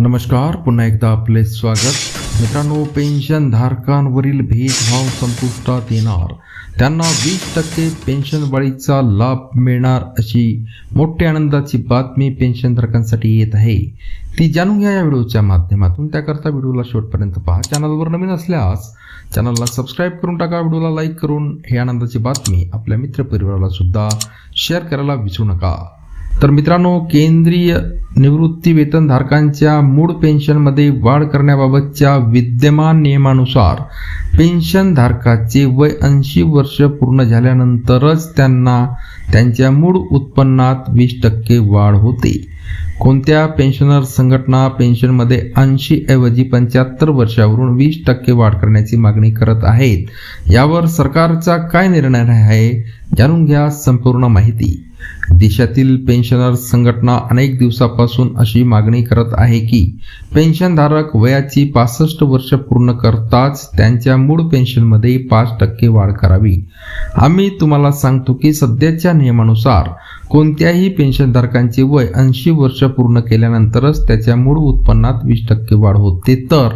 नमस्कार पुन्हा एकदा आपले स्वागत. मित्रांनो पेन्शन धारकांवरील भेदभाव संपुष्टात येणार. त्यांना वीस टक्के पेन्शनवाढीचा लाभ मिळणार अशी मोठ्या आनंदाची बातमी पेन्शन धारकांसाठी येत आहे. ती जाणून घ्या या व्हिडिओच्या माध्यमातून. त्याकरता व्हिडिओला शेवटपर्यंत पहा. चॅनलवर नवीन असल्यास चॅनलला सबस्क्राईब करून टाका व्हिडिओला लाईक करून. ही आनंदाची बातमी आपल्या मित्रपरिवाराला सुद्धा शेअर करायला विसरू नका. तर मित्रांनो केंद्रीय निवृत्ती वेतनधारकांच्या मूळ पेन्शनमध्ये वाढ करण्याबाबतच्या विद्यमान नियमानुसार पेन्शनधारकाचे वय ऐंशी वर्ष पूर्ण झाल्यानंतरच त्यांना त्यांच्या मूळ उत्पन्नात वीस टक्के वाढ होते. कोणत्या पेन्शनर संघटना पेन्शनमध्ये ऐंशी ऐवजी पंच्याहत्तर वर्षावरून वीस टक्के वाढ करण्याची मागणी करत आहेत? यावर सरकारचा काय निर्णय आहे? जाणून घ्या संपूर्ण माहिती. देशातील पेन्शनर संघटना अनेक दिवसापासून अशी मागणी करत आहे की पेन्शनधारक वयाची पासष्ट वर्ष पूर्ण करताच त्यांच्या मूळ पेन्शनमध्ये पाच टक्के वाढ करावी. आम्ही तुम्हाला सांगतो की सध्याच्या नियमानुसार कोणत्याही पेन्शनधारकांचे वय ऐंशी वर्ष पूर्ण केल्यानंतरच त्याच्या मूळ उत्पन्नात वीस टक्के वाढ होते. तर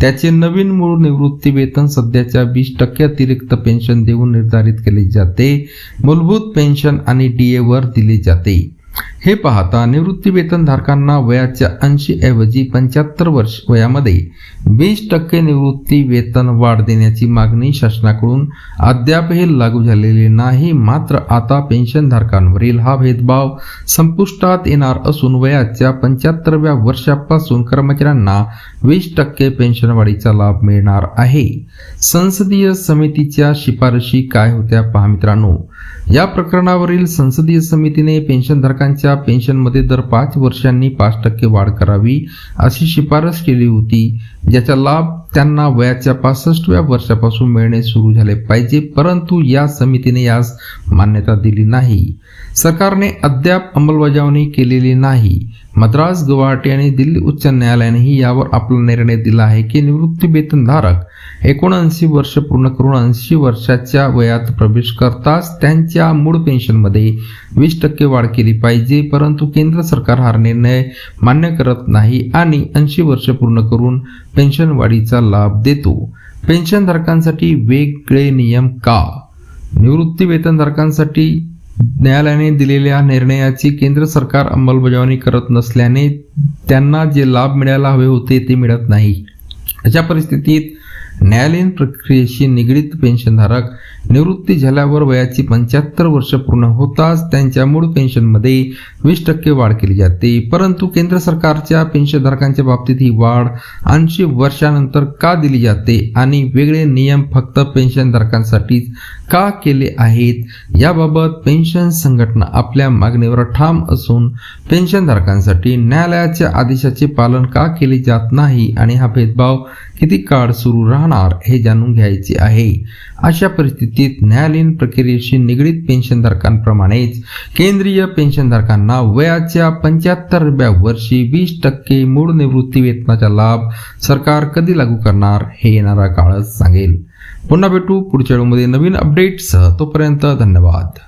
त्याचे नवीन मूळ निवृत्ती वेतन सध्याच्या वीस टक्के अतिरिक्त पेन्शन देऊन निर्धारित केले जाते. मूलभूत पेन्शन आणि डी एवर दिले जाते. हे पाहता निवृत्ती वेतन धारकांना वयाच्या ऐंशी ऐवजी पंच्याहत्तर वर्ष वयामध्ये वीस टक्के निवृत्ती वेतन वाढ देण्याची मागणी शासनाकडून अद्यापही लागू झालेली नाही. मात्र आता पेन्शनधारकांवरील हा भेदभाव संपुष्टात येणार असून वयाच्या पंच्याहत्तरव्या वर्षापासून कर्मचाऱ्यांना वीस टक्के पेन्शन वाढीचा लाभ मिळणार आहे. संसदीय समितीच्या शिफारशी काय होत्या पहा मित्रांनो. या प्रकरणावरील संसदीय समितीने पेन्शनधारकांच्या पेन्शनमध्ये दर पाच वर्षांनी पाच टक्के वाढ करावी अशी शिफारस केली होती. ज्याचा लाभ त्यांना वयाच्या पासष्टव्या वर्षापासून मिळणे सुरू झाले पाहिजे परंतु या समितीने यास मान्यता दिली नाही. सरकारने अद्याप अंमलबजावणी केलेली नाही. मद्रास गुवाहाटी आणि दिल्ली उच्च न्यायालयानेही यावर आपला निर्णय दिला आहे की निवृत्ती वेतनधारक एकोणऐंशी वर्ष पूर्ण करून ऐंशी वर्षाच्या वयात प्रवेश करताच त्यांच्या मूळ पेन्शनमध्ये वीस टक्के वाढ केली पाहिजे परंतु केंद्र सरकार हा निर्णय मान्य करत नाही आणि ऐंशी वर्ष पूर्ण करून पेन्शन वाढीचा लाभ देतो. पेन्शनधारकांसाठी वेगळे नियम का? निवृत्ती वेतनधारकांसाठी न्यायालयाने दिलेल्या निर्णयाची केंद्र सरकार अंमलबजावणी करत नसल्याने त्यांना जे लाभ मिळायला हवे होते ते मिळत नाही. अशा परिस्थितीत न्यायालयीन प्रक्रियेशी निगडीत पेन्शनधारक निवृत्ती झाल्यावर वयाची पंच्याहत्तर वर्ष पूर्ण होताच त्यांच्या मूळ पेन्शनमध्ये वीस टक्के वाढ केली जाते. परंतु केंद्र सरकारच्या पेन्शनधारकांच्या बाबतीत ही वाढ ऐंशी वर्षानंतर का दिली जाते आणि वेगळे नियम फक्त पेन्शनधारकांसाठीच का केले आहेत? याबाबत पेन्शन संघटना आपल्या मागणीवर ठाम असून पेन्शनधारकांसाठी न्यायालयाच्या आदेशाचे पालन का केले जात नाही आणि हा भेदभाव किती काळ सुरू राहणार हे जाणून घ्यायचे आहे. अशा परिस्थितीत न्यायालयीन प्रक्रियेशी निगडीत पेन्शनधारकांप्रमाणेच केंद्रीय पेन्शनधारकांना वयाच्या पंच्याहत्तरव्या वर्षी वीस टक्के मूळ निवृत्ती वेतनाचा लाभ सरकार कधी लागू करणार हे येणारा काळच सांगेल. पुन्हा भेटू पुढच्या वेळेमध्ये नवीन अपडेट्ससह तोपर्यंत धन्यवाद.